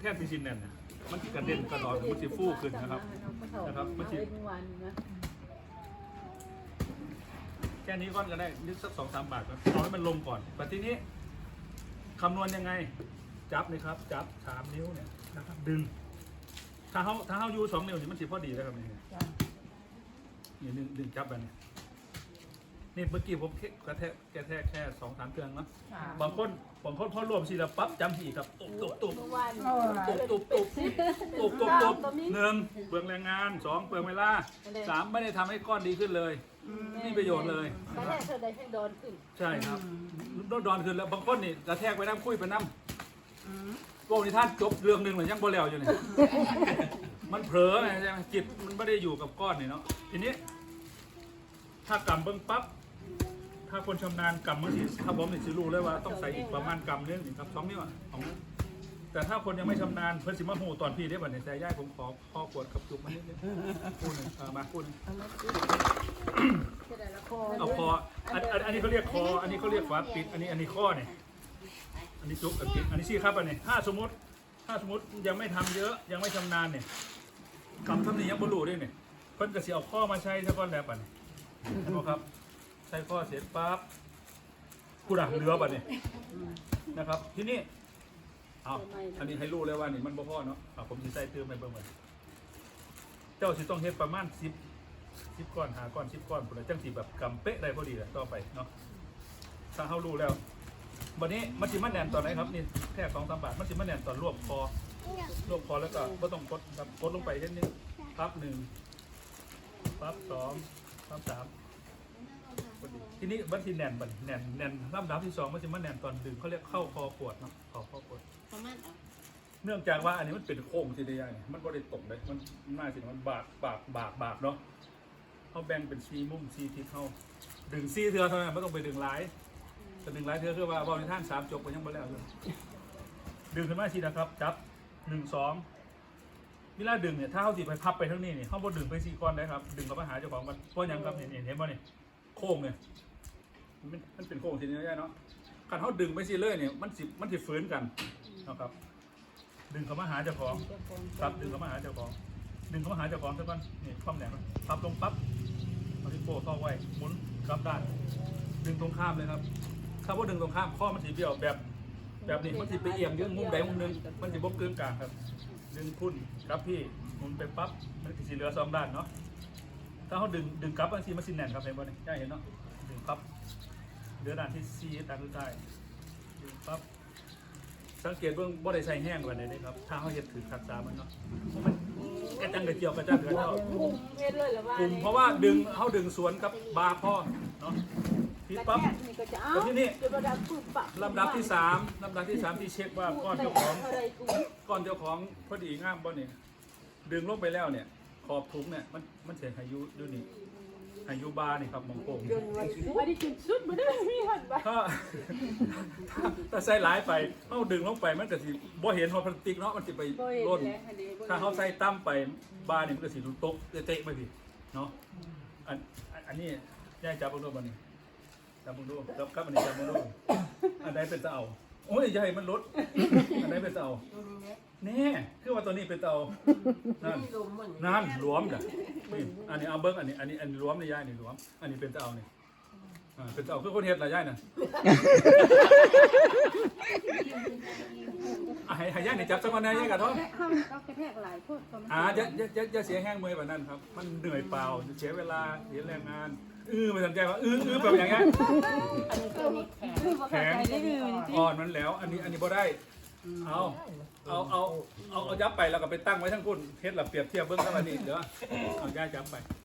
แท่นที่ชินแน่นเนี่ยมันสิกระเด็นกระดอนมันสิฟูขึ้นนะครับนะครับเมื่อกี้เมื่อวานนะแค่นี้ก้อนก็ได้นิดสักสองสามบาทก่อนเอาให้มันลงก่อนแต่ทีนี้คำนวณยังไง จับเลยครับ จับสามนิ้วเนี่ยนะครับ ดึง ถ้าเขาถ้าเขาอยู่สองนิ้วนี่มันสิพอดีแล้วครับนี่นี่ดึงดึงจับไปเนี่ย นี่เมื่อกี้ผมกระแทกกระแทกแค่สองสามเครื่องเนาะบางคนบางคนพอรวมสิแล้วปั๊บจำทีกับตุบตุบตุบ เมื่อวานตุบตุบตุบตุบตุบตุบหนึ่งเปลืองแรงงานสองเปลืองเวลาสามไม่ได้ทำให้ก้อนดีขึ้นเลยไม่มีประโยชน์เลย ตอนแรกเธอได้ให้โดนขึ้นใช่ครับโดนดอนขึ้นแล้วบางคนนี่กระแทกไปน้ำคุยไปน้ำพวกนี้ท่านจบเรื่องหนึ่งเหมือนยังบ่แล้วอยู่เนี่ยมันเผลอไงใช่ไหมจิตมันไม่ได้อยู่กับก้อนนี่เนาะทีนี้ ถ้ากำเบิ้งปั๊บ ถ้าคนชำนาญกำมันสิถ้าผมนี่สิรู้เลยว่าต้องใส่อีกประมาณกำนึงนี่ครับสองนิ้วอะสองนิ้วแต่ถ้าคนยังไม่ชำนาญเพิ่นสิมาหูตอนพี่ได้บัดนี้แต่ย่ายผมขอขอขวดกับจุกมานิดนึงพูดหนึ่งเออมาพูดหนึ่งจะได้ละครเอาคออันอันอันนี้เขาเรียกคอ อันนี้เขาเรียกฝาปิด อันนี้อันนี้ข้อเนี่ยอันนี้จุกอันปิด อันนี้ซี่ครับอันนี้ถ้าสมมติ ถ้าสมมติยังไม่ทำเยอะยังไม่ชำนาญเนี่ยกำทำนี่ยังบรรลุด้วยเนี่ยเพิ่นก็สิเอาข้อมาใช้ซะก่อนแล้วปัดนี้เนบ่ครับ ใช้ข้อเสร็จปั๊บกูดักเรือปัดนี้นะครับ ที่นี้เอาอันนี้ให้รู้เลยว่านี่มันบ่พอเนาะเอาผมสิใส่เติมไปเบิ่งก่อนเจ้าสิต้องเฮ็ดประมาณ10สิบก้อนหาก้อนสิบก้อนพุ่นจังสีแบบกำเป๊ะได้พอดีแหละต่อไปเนาะถ้าเขารู้แล้ววันนี้มันสิมันแน่นตอนไหนครับนี่แค่สองสามบาทมันสิมันแน่นตอนรวบคอรวบคอแล้วก็ไม่ต้องกดครับกดลงไปแค่นี้ปั๊บหนึ่งปั๊บสองปั๊บสาม พอดีทีนี้มันสิแน่นบัดแน่นแน่นลำดับที่สองมันสิมันแน่นตอนดึงเขาเรียกเข้าคอปวดเนาะเข้าคอปวด ประมาณเอาเนื่องจากว่าอันนี้มันเป็นโค้งทีเดียวเนี่ยมันบ่ได้ตกเลยมันมันน่าสิมันบากบากบากบากเนาะเขาแบ่งเป็นซีมุมซีทิศเขาดึงซีเทือเท่านั้นไม่ต้องไปดึงหลายแต่ดึงหลายเทือคือว่าบอลในท่านสามจบไปยังบ่แล้วเลยดึงขึ้นมาทีนะครับ จับหนึ่งสองเวลาดึงเนี่ยถ้าเขาสิไปพับไปทั้งนี้เนี่ยเขาบ่ดึงไปสี่ก้อนได้ครับ ดึงกับมาหาเจ้าของมันเพราะหยังครับเห็นเห็นเห็นบ่เนี่ย โค้งเนี่ยมันมันเป็นโค้งทีนี้ได้เนาะการเขาดึงไปซีเลยเนี่ยมันสิมันสิฝืนกันนะครับ ดึงเข้ามาหาเจ้าของครับดึงเข้ามาหาเจ้าของ ดึงเข้ามาหาเจ้าของซะก่อนนี่ความแหลมมันพับลงปั๊บเอาที่โป้เข้าไว้หมุนกลับด้าน ดึงตรงข้ามเลยครับถ้าว่าดึงตรงข้ามข้อมันสีเบี้ยวแบบ แบบนี้มันสิไปเอี่ยมยืนมุมใดมุมหนึ่งมันสิบกเกินกลางครับ ดึงพุ่นครับพี่หมุนไปปั๊บมันสิเหลือสองด้านเนาะ ถ้าเขาดึงดึงกลับมันสิมันสิแน่นครับเห็นบ่เนี่ยได้เห็นเนาะดึงปั๊บเหลือด้านที่ซีด้านสุดท้ายดึงปั๊บสังเกตเบื้องบ่ได้ใส่แห้งกว่านี้เลยครับถ้าเขาเห็ดถือขัดสามันเนาะมันกระจังกระเจียวกระจังกระเจ้าพุ่งเฮ็ดเลยละว่ากลุ่มเพราะว่าดึงเขาดึงสวนกับบาร์พ่อเนาะพี่กระปั๊บแทกนี่ก็จะเอาแล้วที่นี่จะมาดับปึ๊บปะลำดับที่สามลำดับที่สามที่เช็คว่าก้อนเจ้าของอะไรกูก้อนเจ้าของพอดีงามบ่เนี่ยดึงลงไปแล้วเนี่ยข อบถุงเนี่ยมันมันเสียอายุดูนี่อายุบาร์นี่ครับมองโป่งจนวันอันนี้จุดสุดมาได้มีหันไปถ้าถ้าถ้าใส่หลายไปเอาดึงลงไปมันก็สิบ่เห็นว่าพลาสติกเนาะมันสิไปบ่เห็นร่นแล้วอันนี้บ่ห็นถ้าเขาใส่ตั้มไปบาร์นี่มันก็สิรุนตกเตะๆไปพี่เนาะอันอันอันนี้ย่ายจับเบิ่งดูบัดนี้จับเบิ่งดูแล้วกับอันนี้จับเบิ่งดูอันใดเป็นจะเอา โอ้ยอย่าให้มันลด อันใดเป็นจะเอาแน่คือว่าตัวนี้เป็นจะเอานั่นลมมันนั่นหลวมจ้ะนี่อันนี้เอาเบิ่งอันนี้อันนี้อันนี้หลวมนี่ย่ายนี่หลวม อันนี้เป็นจะเอานี่อ่าเป็นจะเอาคือคนเฮ็ดล่ะย่ายน่ะอะให้ให้ย่ายนี่จับสักวันไหนย่ายกะท้อง ห้ามก็กระแทกหลายพวกก็มันอ่าจะจะจะจะเสียแห้งเมื่อยแบบนั้นครับ มันเหนื่อยเปล่า เสียเวลา เสียแรงงานอื้อไม่สนใจว่าอื้ออื้อแบบอย่างเงี้ยอันนี้ตัวนี้แข็งคือบ่เข้าใจได้อื่นอ่อนมันแล้ว อันนี้อันนี้บ่ได้ เอาเอาเอาเอาเอายับไปแล้วก็ไปตั้งไว้ทั้งคุณเทสละเปรียบเทียบเบื้องต้นอันนี้เดี๋ยวเอาย่ายับไป